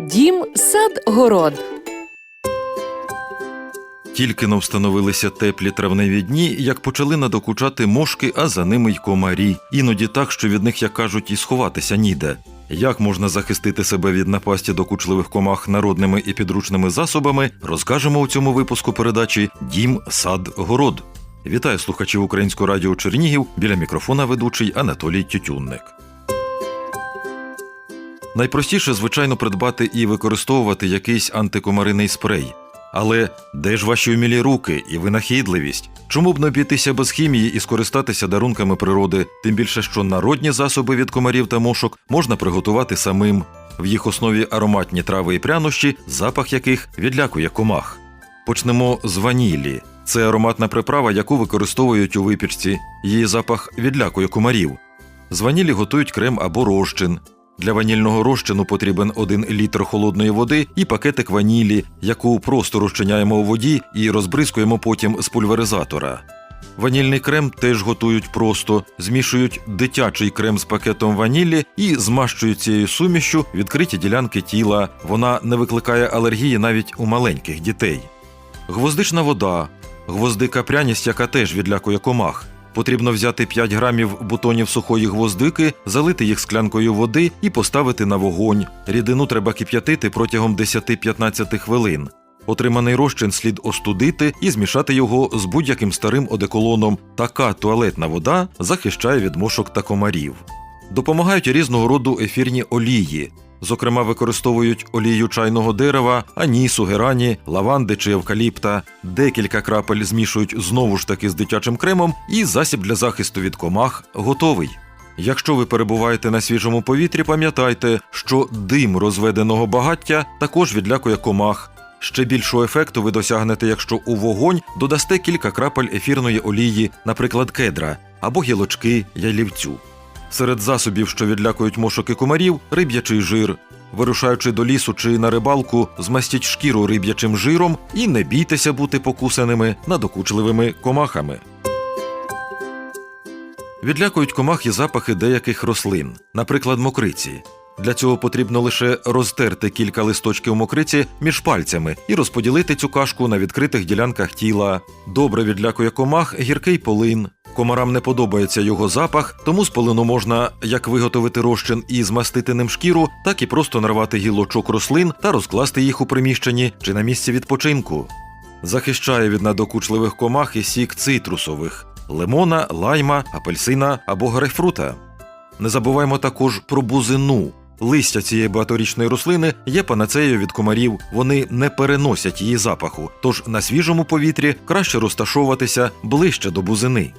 Дім, сад, город. Тільки но встановилися теплі травневі дні, як почали надокучати мошки, а за ними й комарі. Іноді так, що від них, як кажуть, і сховатися ніде. Як можна захистити себе від напасті докучливих комах народними і підручними засобами, розкажемо у цьому випуску передачі Дім, сад, город. Вітаю слухачів Українського радіо Чернігів біля мікрофона ведучий Анатолій Тютюнник. Найпростіше, звичайно, придбати і використовувати якийсь антикомариний спрей. Але де ж ваші умілі руки і винахідливість? Чому б не обійтися без хімії і скористатися дарунками природи, тим більше, що народні засоби від комарів та мошок можна приготувати самим. В їх основі ароматні трави і прянощі, запах яких відлякує комах. Почнемо з ванілі. Це ароматна приправа, яку використовують у випічці. Її запах відлякує комарів. З ванілі готують крем або розчин. Для ванільного розчину потрібен 1 літр холодної води і пакетик ванілі, яку просто розчиняємо у воді і розбризкуємо потім з пульверизатора. Ванільний крем теж готують просто, змішують дитячий крем з пакетом ванілі і змащують цією сумішю відкриті ділянки тіла. Вона не викликає алергії навіть у маленьких дітей. Гвоздична вода, гвоздика пряність, яка теж відлякує комах. Потрібно взяти 5 грамів бутонів сухої гвоздики, залити їх склянкою води і поставити на вогонь. Рідину треба кип'ятити протягом 10-15 хвилин. Отриманий розчин слід остудити і змішати його з будь-яким старим одеколоном. Така туалетна вода захищає від мошок та комарів. Допомагають різного роду ефірні олії. Зокрема, використовують олію чайного дерева, анісу, герані, лаванди чи евкаліпта. Декілька крапель змішують знову ж таки з дитячим кремом, і засіб для захисту від комах готовий. Якщо ви перебуваєте на свіжому повітрі, пам'ятайте, що дим розведеного багаття також відлякує комах. Ще більшого ефекту ви досягнете, якщо у вогонь додасте кілька крапель ефірної олії, наприклад, кедра або гілочки ялівцю. Серед засобів, що відлякують мошок і комарів, риб'ячий жир. Вирушаючи до лісу чи на рибалку, змастіть шкіру риб'ячим жиром і не бійтеся бути покусаними надокучливими комахами. Відлякують комах і запахи деяких рослин, наприклад, мокриці. Для цього потрібно лише розтерти кілька листочків мокриці між пальцями і розподілити цю кашку на відкритих ділянках тіла. Добре відлякує комах гіркий полин. Комарам не подобається його запах, тому з полину можна як виготовити розчин і змастити ним шкіру, так і просто нарвати гілочок рослин та розкласти їх у приміщенні чи на місці відпочинку. Захищає від надокучливих комах і сік цитрусових лимона, лайма, апельсина або грейпфрута. Не забуваємо також про бузину. Листя цієї багаторічної рослини є панацеєю від комарів, вони не переносять її запаху, тож на свіжому повітрі краще розташовуватися ближче до бузини.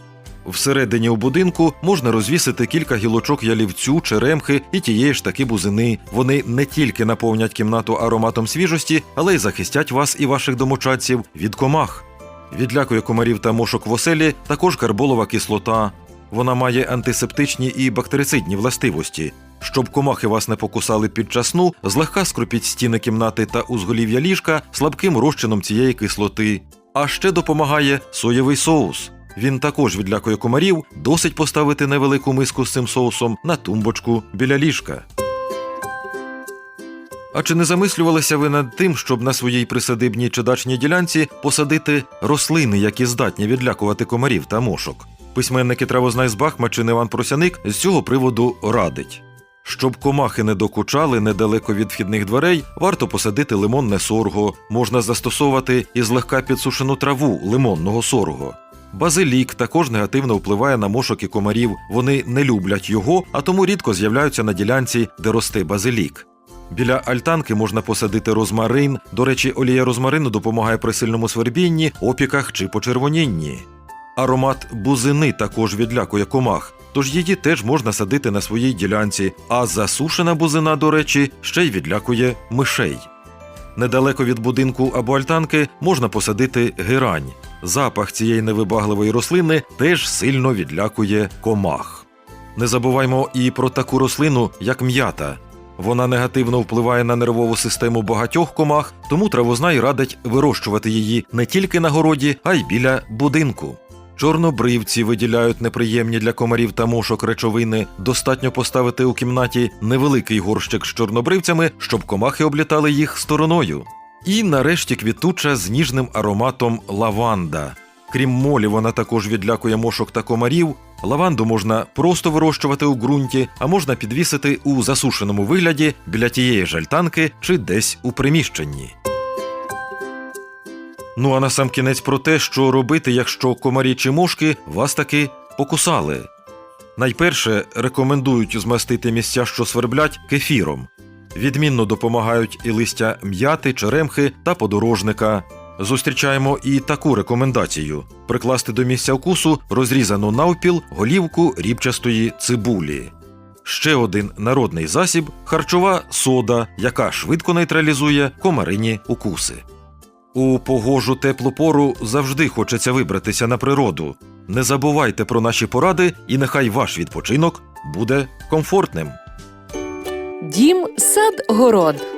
Всередині у будинку можна розвісити кілька гілочок ялівцю, черемхи і тієї ж таки бузини. Вони не тільки наповнять кімнату ароматом свіжості, але й захистять вас і ваших домочадців від комах. Відлякує комарів та мошок в оселі також карболова кислота. Вона має антисептичні і бактерицидні властивості. Щоб комахи вас не покусали під час сну, злегка скрупіть стіни кімнати та узголів'я ліжка слабким розчином цієї кислоти. А ще допомагає соєвий соус. Він також відлякує комарів, досить поставити невелику миску з цим соусом на тумбочку біля ліжка. А чи не замислювалися ви над тим, щоб на своїй присадибній чи дачній ділянці посадити рослини, які здатні відлякувати комарів та мошок? Письменники травознай з Бахмачин Іван Просяник з цього приводу радить. Щоб комахи не докучали недалеко від вхідних дверей, варто посадити лимонне сорго. Можна застосовувати і злегка підсушену траву лимонного сорго. Базилік також негативно впливає на мошок і комарів. Вони не люблять його, а тому рідко з'являються на ділянці, де росте базилік. Біля альтанки можна посадити розмарин. До речі, олія розмарину допомагає при сильному свербінні, опіках чи почервонінні. Аромат бузини також відлякує комах, тож її теж можна садити на своїй ділянці, а засушена бузина, до речі, ще й відлякує мишей. Недалеко від будинку або альтанки можна посадити герань. Запах цієї невибагливої рослини теж сильно відлякує комах. Не забуваймо і про таку рослину, як м'ята. Вона негативно впливає на нервову систему багатьох комах, тому травознай радить вирощувати її не тільки на городі, а й біля будинку. Чорнобривці виділяють неприємні для комарів та мошок речовини. Достатньо поставити у кімнаті невеликий горщик з чорнобривцями, щоб комахи облітали їх стороною. І нарешті квітуча з ніжним ароматом лаванда. Крім молі, вона також відлякує мошок та комарів. Лаванду можна просто вирощувати у ґрунті, а можна підвісити у засушеному вигляді біля тієї ж альтанки чи десь у приміщенні. Ну а на сам кінець про те, що робити, якщо комарі чи мошки вас таки покусали. Найперше рекомендують змастити місця, що сверблять, кефіром. Відмінно допомагають і листя м'яти, черемхи та подорожника. Зустрічаємо і таку рекомендацію: прикласти до місця укусу розрізану навпіл голівку рібчастої цибулі. Ще один народний засіб харчова сода, яка швидко нейтралізує комарині укуси. У погожу теплу пору завжди хочеться вибратися на природу. Не забувайте про наші поради, і нехай ваш відпочинок буде комфортним. Дім сад город.